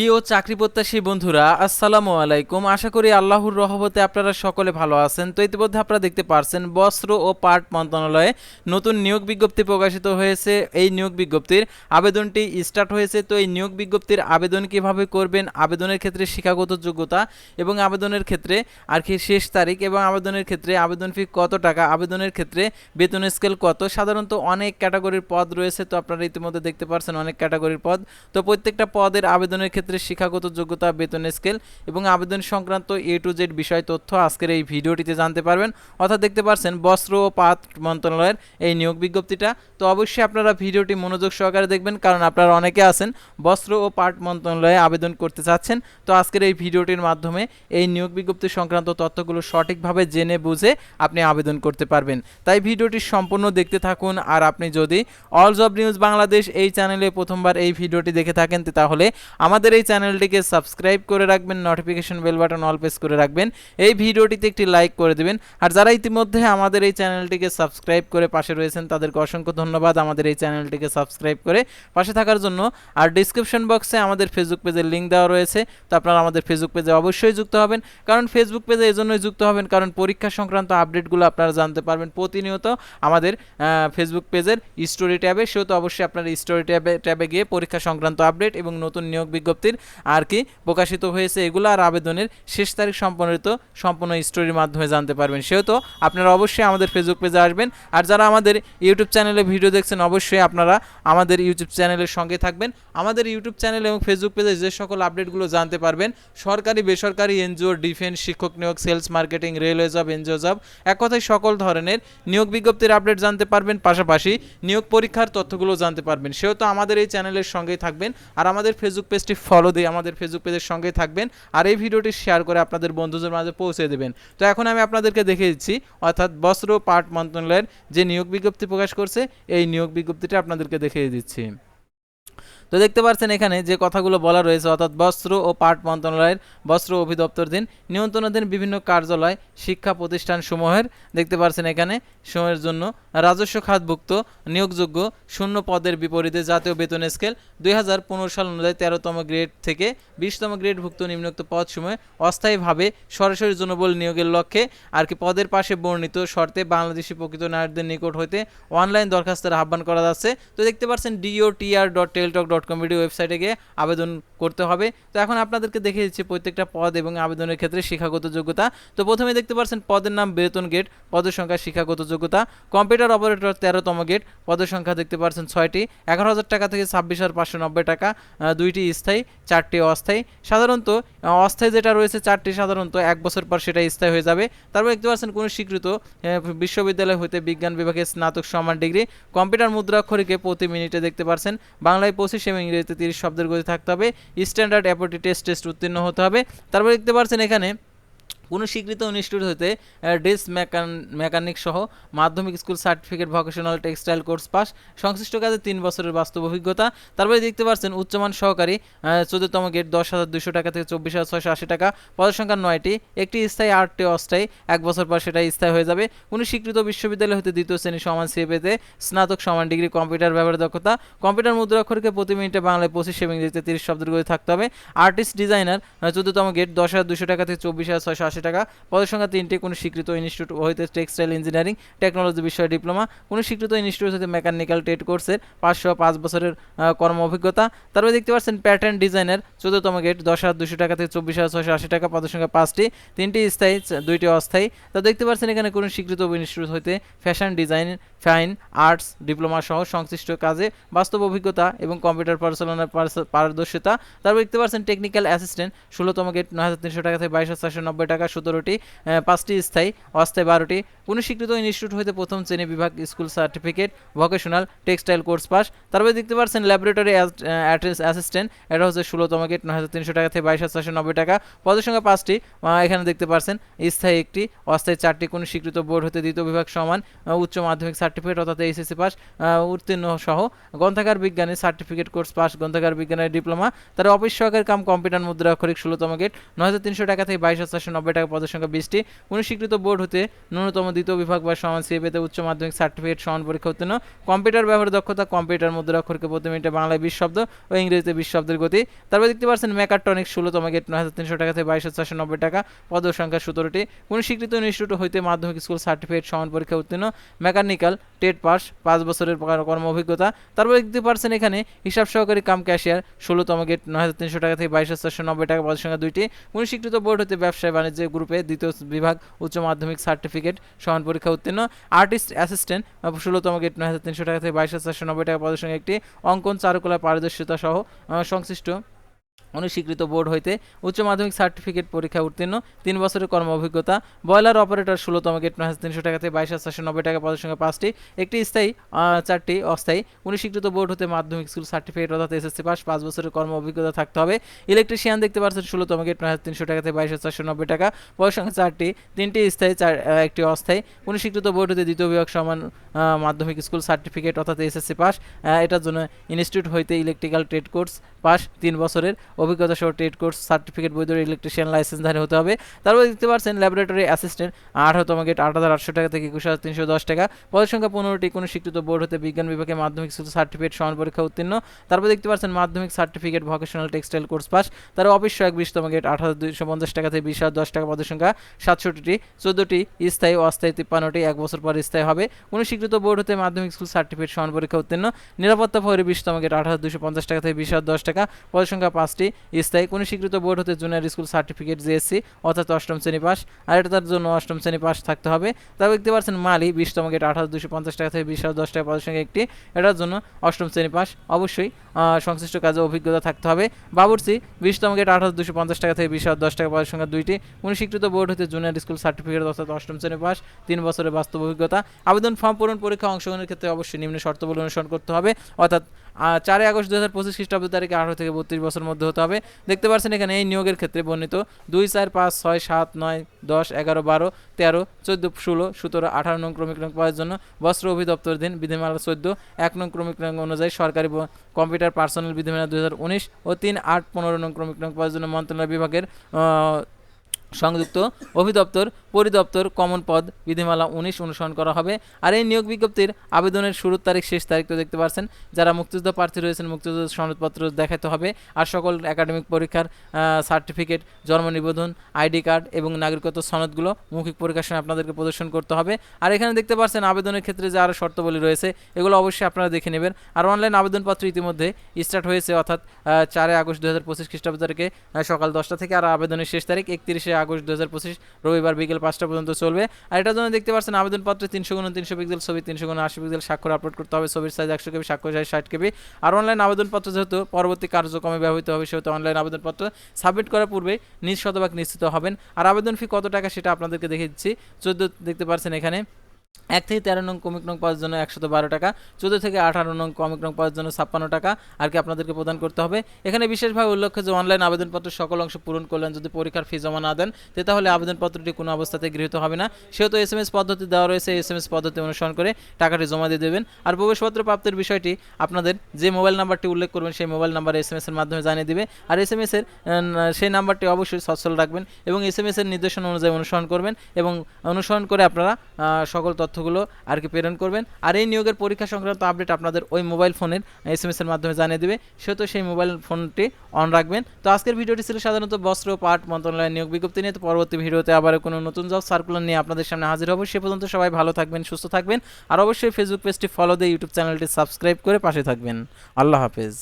প্রিয় চাকরি প্রত্যাশী বন্ধুরা, আসসালামু আলাইকুম। আশা করি আল্লাহর রহমতে আপনারা সকলে ভালো আছেন। তো ইতিমধ্যে আপনারা দেখতে পারছেন, বস্ত্র ও পাট মন্ত্রণালয়ে নতুন নিয়োগ বিজ্ঞপ্তি প্রকাশিত হয়েছে। এই নিয়োগ বিজ্ঞপ্তির আবেদনটি স্টার্ট হয়েছে। তো এই নিয়োগ বিজ্ঞপ্তির আবেদন কীভাবে করবেন, আবেদনের ক্ষেত্রে শিক্ষাগত যোগ্যতা এবং আবেদনের ক্ষেত্রে আর কি শেষ তারিখ এবং আবেদনের ক্ষেত্রে আবেদন ফি কত টাকা, আবেদনের ক্ষেত্রে বেতন স্কেল কত, সাধারণত অনেক ক্যাটাগরির পদ রয়েছে। তো আপনারা ইতিমধ্যে দেখতে পারছেন অনেক ক্যাটাগরির পদ। তো প্রত্যেকটা পদের আবেদনের ক্ষেত্রে শিক্ষাগত যোগ্যতা, বেতন স্কেল এবং আবেদন সংক্রান্ত এ টু জেড বিষয় তথ্য আজকের এই ভিডিওটিতে জানতে পারবেন। অর্থাৎ দেখতে পারছেন বস্ত্র ও পাট মন্ত্রণালয়ের এই নিয়োগ বিজ্ঞপ্তিটা। তো অবশ্যই আপনারা ভিডিওটি মনোযোগ সহকারে দেখবেন, কারণ আপনারা অনেকে আছেন বস্ত্র ও পাট মন্ত্রণালয়ে আবেদন করতে চাচ্ছেন। তো আজকের এই ভিডিওটির মাধ্যমে এই নিয়োগ বিজ্ঞপ্তি সংক্রান্ত তথ্যগুলো সঠিকভাবে জেনে বুঝে আপনি আবেদন করতে পারবেন। তাই ভিডিওটি সম্পূর্ণ দেখতে থাকুন, আর আপনি যদি অল জব নিউজ বাংলাদেশ এই চ্যানেলে প্রথমবার এই ভিডিওটি দেখে থাকেন তাহলে আমাদের এই চ্যানেলটিকে সাবস্ক্রাইব করে রাখবেন notification bell button all press করে রাখবেন। এই ভিডিওটিতে একটি লাইক করে দেবেন। আর যারা ইতিমধ্যে আমাদের এই চ্যানেলটিকে সাবস্ক্রাইব করে পাশে রয়েছেন, তাদেরকে অসংখ্য ধন্যবাদ আমাদের এই চ্যানেলটিকে সাবস্ক্রাইব করে পাশে থাকার জন্য। আর ডিসক্রিপশন বক্সে আমাদের ফেসবুক পেজের লিঙ্ক দেওয়া রয়েছে, তো আপনারা আমাদের ফেসবুক পেজে অবশ্যই যুক্ত হবেন। কারণ ফেসবুক পেজে এজন্যই যুক্ত হবেন, কারণ পরীক্ষা সংক্রান্ত আপডেটগুলো আপনারা জানতে পারবেন প্রতিনিয়ত আমাদের ফেসবুক পেজের স্টোরি ট্যাবে। সেহেতু অবশ্যই আপনার স্টোরি ট্যাবে ট্যাবে গিয়ে পরীক্ষা সংক্রান্ত আপডেট এবং নতুন নিয়োগ বিজ্ঞপ্তির আর কি প্রকাশিত হয়েছে এগুলো আর আবেদনের শেষ তারিখ সম্পর্কিত সম্পূর্ণ স্টোরির মাধ্যমে জানতে পারবেন। সেহেতু আপনারা অবশ্যই আমাদের ফেসবুক পেজে আসবেন। আর যারা আমাদের ইউটিউব চ্যানেলে ভিডিও দেখছেন, অবশ্যই আপনারা আমাদের ইউটিউব চ্যানেলের সঙ্গে থাকবেন। আমাদের ইউটিউব চ্যানেল এবং ফেসবুক পেজে যে সকল আপডেটগুলো জানতে পারবেন, সরকারি, বেসরকারি, এনজিও ডিফেন্স শিক্ষক নিয়োগ sales marketing railway job NGO job এক কথায় সকল ধরনের নিয়োগ বিজ্ঞপ্তির আপডেট জানতে পারবেন। পাশাপাশি নিয়োগ পরীক্ষার তথ্যগুলো জানতে পারবেন। সেহেতু আমাদের এই চ্যানেলের সঙ্গেই থাকবেন। আর আমাদের ফেসবুক পেজটি ফলো দিয়ে আমাদের ফেসবুক পেজের সঙ্গে থাকবেন আর এই ভিডিওটি শেয়ার করে আপনাদের বন্ধুদের মাঝে পৌঁছে দেবেন। তো এখন আমি আপনাদেরকে দেখিয়ে দিচ্ছি, অর্থাৎ বস্ত্র পাট মন্ত্রণালয়ের যে নিয়োগ বিজ্ঞপ্তি প্রকাশ করছে, এই নিয়োগ বিজ্ঞপ্তিটা আপনাদেরকে দেখিয়ে দিচ্ছি। তো দেখতে পাচ্ছেন এখানে যে কথাগুলো বলা রয়েছে, অর্থাৎ বস্ত্র ও পাট মন্ত্রণালয়ের বস্ত্র অধিদপ্তর দিন নিয়ন্ত্রণাধীন বিভিন্ন কার্যালয়, শিক্ষা প্রতিষ্ঠান সমূহের দেখতে পাচ্ছেন এখানে, সময়ের জন্য রাজস্ব খাতভুক্ত, নিয়োগযোগ্য শূন্য পদের বিপরীতে জাতীয় বেতন স্কেল দুই হাজার পনেরো সাল অনুযায়ী তেরোতম গ্রেড থেকে বিশতম গ্রেডভুক্ত নিম্নোক্ত পদ সময় অস্থায়ীভাবে সরাসরি জনবল নিয়োগের লক্ষ্যে আর কি পদের পাশে বর্ণিত শর্তে বাংলাদেশি প্রকৃত নারীদের নিকট হইতে অনলাইন দরখাস্তের আহ্বান করা যাচ্ছে। তো দেখতে পাচ্ছেন DOTR dot Teletalk dot com video ওয়েবসাইটে গিয়ে আবেদন করতে হবে। তো এখন আপনাদেরকে দেখে দিচ্ছি প্রত্যেকটা পদ এবং আবেদনের ক্ষেত্রে শিক্ষাগত যোগ্যতা। তো প্রথমে দেখতে পাচ্ছেন, পদের নাম বেতন গেট পদের সংখ্যা শিক্ষাগত যোগ্যতা। কম্পিউটার অপারেটর তেরোতম গেট পদের সংখ্যা দেখতে পাচ্ছেন ছয়টি। এগারো হাজার টাকা থেকে ছাব্বিশ হাজার পাঁচশো নব্বই টাকা দুইটি স্থায়ী, চারটি অস্থায়ী। সাধারণত অস্থায়ী যেটা রয়েছে চারটি, সাধারণত এক বছর পর সেটা স্থায়ী হয়ে যাবে। তারপর দেখতে পাচ্ছেন, কোনো স্বীকৃত বিশ্ববিদ্যালয় হতে বিজ্ঞান বিভাগে স্নাতক সমান ডিগ্রি। কম্পিউটার মুদ্রাক্ষরিকে প্রতি মিনিটে দেখতে পাচ্ছেন। বাংলায় পঁচিশ এবং ইংরেজিতে তিরিশ শব্দের গতি থাকতে হবে। স্ট্যান্ডার্ড অ্যাপোটি টেস্ট টেস্ট উত্তীর্ণ হতে হবে। তারপর দেখতে পাচ্ছেন এখানে কোনো স্বীকৃত ইনস্টিটিউট হতে ড্রেস মেকান, মেকানিক সহ মাধ্যমিক school certificate, vocational textile course pass, সংশ্লিষ্ট কাজে তিন বছরের বাস্তব অভিজ্ঞতা। তারপরে দেখতে পাচ্ছেন উচ্চমান সহকারী চোদ্দতম গেট দশ হাজার দুশো টাকা থেকে চব্বিশ হাজার ছয়শো আশি টাকা। পদের সংখ্যা নয়টি, একটি স্থায়ী, আটটি অস্থায়ী। এক বছর পর সেটা স্থায়ী হয়ে যাবে। কোনো স্বীকৃত বিশ্ববিদ্যালয় হতে দ্বিতীয় শ্রেণি সমান সিএপেতে স্নাতক সমান ডিগ্রি কম্পিউটার ব্যবহার দক্ষতা। কম্পিউটার মুদ্রাক্ষরকে প্রতি মিনিটে বাংলায় পঁচিশ এবং ইংরেজিতে তিরিশ শব্দের গতি থাকতে হবে। আর্টিস্ট ডিজাইনার চোদ্দতম গেট দশ হাজার দুশো টাকা থেকে চব্বিশ হাজার ছয়শো আশি টাকা। পদের সংখ্যা তিনটি, কোনো স্বীকৃত ইনস্টিটিউট হইতে টেক্সটাইল ইঞ্জিনিয়ারিং টেকনোলজি বিষয়ে ডিপ্লোমা কোনো স্বীকৃত ইনস্টিটিউট হতে মেকানিক্যাল ট্রেড কোর্সের পাঁচশো পাঁচ বছরের কর্ম অভিজ্ঞতা। তারপরে দেখতে পাচ্ছেন প্যাটার্ন ডিজাইনার চোদ্দতম গেট দশ হাজার দুশো টাকা থেকে চব্বিশ হাজার ছয়শো আশি টাকা, পদের সংখ্যা পাঁচটি। তিনটি স্থায়ী দুইটি অস্থায়ী। তা দেখতে পাচ্ছেন এখানে কোনো স্বীকৃত ইনস্টিটিউট হইতে fashion design fine arts diploma সহ সংশ্লিষ্ট কাজে বাস্তব অভিজ্ঞতা এবং কম্পিউটার পরিচালনার পারদর্শিতা। তারপর দেখতে পাচ্ছেন টেকনিক্যাল অ্যাসিস্ট্যান্ট ষোলোতম গেট নয় হাজার তিনশো টাকা থেকে বাইশ হাজার চারশো নব্বই টাকা সতেরোটি পাঁচটি স্থায়ী, অস্থায়ী বারোটি কোনো স্বীকৃত ইনস্টিটিউট হইতে প্রথম শ্রেণি বিভাগ school certificate, vocational textile course pass. তারপরে দেখতে পাচ্ছেন ল্যাবরেটরি অ্যাসিস্ট্যান্ট, এটা হচ্ছে ষোলোতম গেট, নয় হাজার তিনশো টাকা থেকে বাইশ হাজার চারশো নব্বই টাকা। পদের সংখ্যা পাঁচটি এখানে দেখতে পাচ্ছেন স্থায়ী একটি, অস্থায়ী চারটি কোনো স্বীকৃত বোর্ড হতে দ্বিতীয় বিভাগ সমান উচ্চ মাধ্যমিক সার্টিফিকেট অর্থাৎ এইচএসসি পাস উত্তীর্ণ সহ। গ্রন্থাগার বিজ্ঞানে সার্টিফিকেট কোর্স পাস, গ্রন্থাগার বিজ্ঞানের ডিপ্লোমা। তার অফিস সহকারী কাম কম্পিউটার মুদ্রা অক্ষরিক ষোলোতম গেট, নয় হাজার তিনশো টাকা থেকে বাইশ হাজার চারশো নব্বই টাকা টাকা পদের সংখ্যা বিশটি। কোনো স্বীকৃত বোর্ড হতে ন্যূনতম দ্বিতীয় বিভাগ বা সমান সিএ পেতে উচ্চ মাধ্যমিক সার্টিফিকেট সমান পরীক্ষা উত্তীর্ণ। কম্পিউটার ব্যবহারের দক্ষতা, কম্পিউটার মধ্যে অক্ষরকে প্রতি মিনিটে বাংলায় বিশ শব্দ ও ইংরেজিতে বিশ শব্দের গতি। তারপর দেখতে পাচ্ছেন মেকাট্রনিক ষোলোতম গেট নয় হাজার তিনশো টাকা থেকে বাইশ চারশো নব্বই টাকা। পদ সংখ্যা সতেরোটি। কোনো স্বীকৃত ইনস্টিটিউট হইতে মাধ্যমিক স্কুল সার্টিফিকেট সমান পরীক্ষা উত্তীর্ণ। মেকানিক্যাল, টেট পাস, পাঁচ বছরের কর্ম অভিজ্ঞতা। তারপর দেখতে পাচ্ছেন এখানে হিসাব সহকারী কাম ক্যাশিয়ার, ষোলোতম গেট নয় হাজার তিনশো টাকা থেকে বাইশ চারশো নব্বই টাকা পদের সংখ্যা দুইটি। কোনো স্বীকৃত বোর্ড হতে ব্যবসায় বাণিজ্য গ্রুপে দ্বিতীয় বিভাগ উচ্চ মাধ্যমিক সার্টিফিকেট সমান পরীক্ষা উত্তীর্ণ। আর্টিস্ট অ্যাসিস্ট্যান্ট ষোলোতম গেট নয় হাজার তিনশো টাকা থেকে বাইশ হাজার চারশো নব্বই টাকা পদের সঙ্গে একটি অঙ্কন চারুকলা পারদর্শিতা সহ সংশ্লিষ্ট অনুস্বীকৃত বোর্ড হইতে উচ্চ মাধ্যমিক সার্টিফিকেট পরীক্ষা উত্তীর্ণ, তিন বছরের কর্ম অভিজ্ঞতা বয়লার অপারেটর ষোলোতম গেট নয় হাজার তিনশো টাকা থেকে বাইশ হাজার চারশো নব্বই টাকা পদের সঙ্গে পাঁচটি, একটি স্থায়ী চারটি অস্থায়ী, অনুস্বীকৃত বোর্ড হতে মাধ্যমিক স্কুল সার্টিফিকেট অর্থাৎ এসএসসি পাস, পাঁচ বছরের কর্ম অভিজ্ঞতা থাকতে হবে। ইলেকট্রিশিয়ান দেখতে পাচ্ছেন, ষোলোতম গেট নয় হাজার তিনশো টাকা থেকে বাইশ হাজার চারশো নব্বই টাকা, পদের সঙ্গে চারটি, তিনটি স্থায়ী, চার একটি অস্থায়ী, অনুস্বীকৃত বোর্ড হতে দ্বিতীয় বিভাগ সমান মাধ্যমিক স্কুল সার্টিফিকেট অর্থাৎ এসএসসি পাস এটার জন্য ইনস্টিটিউট হইতে ইলেকট্রিক্যাল ট্রেড কোর্স পাস তিন বছরের অভিজ্ঞতা সহ ট্রেড কোর্স, সার্টিফিকেট, বৈধ ইলেকট্রিশিয়ান লাইসেন্সধারী হতে হবে। তারপর দেখতে পাচ্ছেন ল্যাবরেটরি অ্যাসিস্ট্যান্ট আঠারোতম গেট আট হাজার আটশো টাকা থেকে একুশ হাজার তিনশো দশ টাকা। পদের সংখ্যা পনেরোটি, কোনো স্বীকৃত বোর্ড হতে বিজ্ঞান বিভাগে মাধ্যমিক সার্টিফিকেট সমান পরীক্ষা উত্তীর্ণ। তারপর দেখতে পাচ্ছেন, মাধ্যমিক certificate vocational textile course pass তার অফিস এক বিশতম গেট আট হাজার দুইশো পঞ্চাশ টাকা থেকে বিশ হাজার দশ টাকা পদের সংখ্যা সাতষট্টিটি। চোদ্দোটি স্থায়ী অস্থায়ী তিপ্পান্নটি, এক বছর পর স্থায়ী হবে। কোনো স্বীকৃত বোর্ড হতে মাধ্যমিক স্কুল সার্টিফিকেট সমান পরীক্ষা উত্তীর্ণ। নিরাপত্তা ফৌরি বিশতম গেট আট হাজার দুশো পঞ্চাশ টাকা থেকে বিশ হাজার দশ টাকা পদের সংখ্যা পাঁচটি। স্থায়ী কোনো স্বীকৃত বোর্ড হতে জুনিয়র স্কুল সার্টিফিকেট, জিএসসি, অর্থাৎ অষ্টম শ্রেণি পাস আর এটা তার জন্য অষ্টম শ্রেণি পাস থাকতে হবে। তারপর দেখতে পাচ্ছেন মালি, বিশতম গেট হাজার দুশো পঞ্চাশ টাকা থেকে বিশ হাজার দশ টাকা পদের সঙ্গে একটি। এটার জন্য অষ্টম শ্রেণি পাস অবশ্যই সংশ্লিষ্ট কাজে অভিজ্ঞতা থাকতে হবে। বাবুরসি বিশতম গেট হাজার দুশো পঞ্চাশ টাকা থেকে বিশ হাজার দশ টাকা পদের সংখ্যা দুইটি। কোনো স্বীকৃত বোর্ড হতে জুনিয়র স্কুল সার্টিফিকেট, অর্থাৎ অষ্টম শ্রেণি পাস তিন বছরের বাস্তব অভিজ্ঞতা। আবেদন ফর্ম পূরণ পরীক্ষা অংশগ্রহণের ক্ষেত্রে অবশ্যই নিম্ন শর্তাবলী অনুসরণ করতে হবে। অর্থাৎ চারই আগস্ট দু হাজার পঁচিশ খ্রিস্টাব্দ তারিখে আঠারো থেকে বত্রিশ বছর মধ্যে হতে হবে। দেখতে পাচ্ছেন এখানে এই নিয়োগের ক্ষেত্রে বর্ণিত দুই চার পাঁচ ছয় সাত নয় দশ এগারো বারো তেরো চোদ্দ ষোলো সতেরো আঠারো নং ক্রমিক রং পাওয়ার জন্য বস্ত্র অভিদপ্তর দিন বিধিমালা চোদ্দ এক নং ক্রমিক রং অনুযায়ী সরকারি কম্পিউটার পার্সোনাল বিধিমালা দুই হাজার উনিশ ও তিন আট পনেরো নং ক্রমিক রং পাওয়ার জন্য মন্ত্রণালয় বিভাগের সংযুক্ত অভিদপ্তর পরিদপ্তর কমন পদ বিধিমালা উনিশ অনুসরণ করা হবে। আর এই নিয়োগ বিজ্ঞপ্তির আবেদনের শুরুর তারিখ শেষ তারিখ তো দেখতে পাচ্ছেন যারা মুক্তিযোদ্ধা প্রার্থী রয়েছেন, মুক্তিযোদ্ধা সনদপত্র দেখাতে হবে। আর সকল একাডেমিক পরীক্ষার সার্টিফিকেট, জন্ম নিবন্ধন, আইডি কার্ড এবং নাগরিকত্ব সনদগুলো মৌখিক পরীক্ষার সময় আপনাদেরকে প্রদর্শন করতে হবে। আর এখানে দেখতে পাচ্ছেন আবেদনের ক্ষেত্রে যে আরও শর্তাবলী রয়েছে, এগুলো অবশ্যই আপনারা দেখে নেবেন। আর অনলাইন আবেদনপত্র ইতিমধ্যে স্টার্ট হয়েছে, অর্থাৎ চারই আগস্ট দু হাজার পঁচিশ খ্রিস্টাব্দ সকাল দশটা থেকে, আর আবেদনের শেষ তারিখ একত্রিশে আগস্ট দু হাজার পঁচিশ রবিবার বিকেল পাঁচটা পর্যন্ত চলবে। আর এটার জন্য দেখতে পাচ্ছেন, আবেদনপত্রে তিনশো গুণ তিনশো পিক্সেল ছবি, তিনশো গুণ আশি পিক্সেল স্বাক্ষর আপলোড করতে হবে। ছবির সাইজ একশো কেবি, স্বাক্ষর সাইজ ষাট কেবি। আর অনলাইন আবেদনপত্র যেহেতু পরবর্তী কার্যক্রমে ব্যবহৃত হবে, সেহেতু অনলাইন আবেদনপত্র সাবমিট করার পূর্বে নিজ শতভাগ নিশ্চিত হবেন। আর আবেদন ফি কত টাকা সেটা আপনাদেরকে দেখে দিচ্ছি। চোদ্দ দেখতে পাচ্ছেন এখানে। এক থেকে তেরো নং কমিক নং পাওয়ার জন্য একশত বারো টাকা, চোদ্দ থেকে আঠারো নং কমিক নং পাওয়ার জন্য ছাপ্পান্ন টাকা, আর কি আপনাদেরকে প্রদান করতে হবে। এখানে বিশেষভাবে উল্লেখ্য যে অনলাইন আবেদনপত্র সকল অংশ পূরণ করলেন, যদি পরীক্ষার ফি জমা না দেন তাহলে আবেদনপত্রটি কোনো অবস্থাতে গৃহীত হবে না। সেহেতু এস এম এস পদ্ধতি দেওয়া রয়েছে এস এম এস পদ্ধতি অনুসরণ করে টাকাটি জমা দিয়ে দেবেন। আর প্রবেশপত্র প্রাপ্তির বিষয়টি আপনাদের যে মোবাইল নাম্বারটি উল্লেখ করবেন, সেই mobile number S M S এর মাধ্যমে জানিয়ে দেবে। আর এস এম এস এর সেই নাম্বারটি অবশ্যই সচ্ছল রাখবেন এবং এস এম এস এর নির্দেশনা অনুযায়ী অনুসরণ করবেন এবং অনুসরণ করে আপনারা সকল তথ্যগুলো আর কি প্রেরণ করবেন। আর এই নিয়োগের পরীক্ষা সংক্রান্ত আপডেট আপনাদের ওই মোবাইল ফোনের এস এম এস এর মাধ্যমে জানিয়ে দেবে। সেহেতু সেই মোবাইল ফোনটি অন রাখবেন। তো আজকের ভিডিওটি ছিল সাধারণত বস্ত্র, পাট, মন্ত্রণালয়ের নিয়োগ বিজ্ঞপ্তি নিয়ে। তো পরবর্তী ভিডিওতে আবার কোনো নতুন জব সার্কুলার নিয়ে আপনাদের সামনে হাজির হব। সে পর্যন্ত সবাই ভালো থাকবেন, সুস্থ থাকবেন। আর অবশ্যই ফেসবুক পেজটি ফলো দিয়ে ইউটিউব চ্যানেলটি সাবস্ক্রাইব করে পাশে থাকবেন। আল্লাহ হাফেজ।